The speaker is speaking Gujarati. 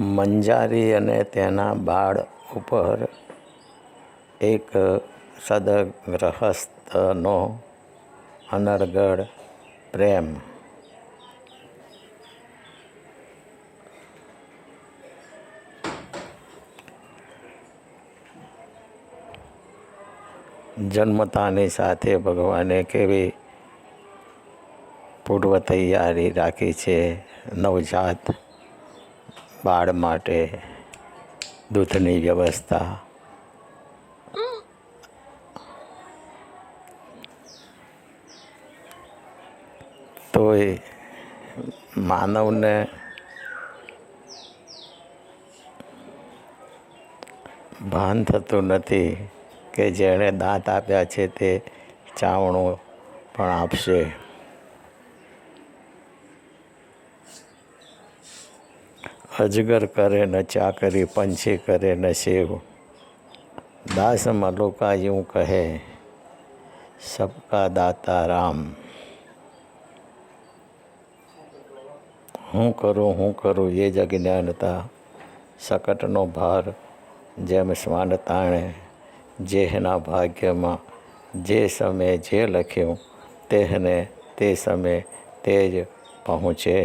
મંજારી અને તેના બાળ ઉપર એક સદગ્રહસ્થનો અનર્ગળ પ્રેમ. જન્મતાની સાથે ભગવાને કેવી પૂર્વ તૈયારી રાખી છે નવજાત બાળ માટે દૂધની વ્યવસ્થા. તોય માનવને ભાન થતું નથી કે જેણે દાંત આપ્યા છે તે ચાવણો પણ આપશે. અજગર કરે ન ચાકરી પંછી કરે ન સેવ દાસ મલુકા यूं કહે સબકા દાતા રામ હું કરું હું કરું એ જ અજ્ઞાનતા શકટનો ભાર જેમ શ્વાન તાણે જેહના ભાગ્યમાં જે સમયે જે લખ્યું તેહને તે સમયે તે જ પહોંચે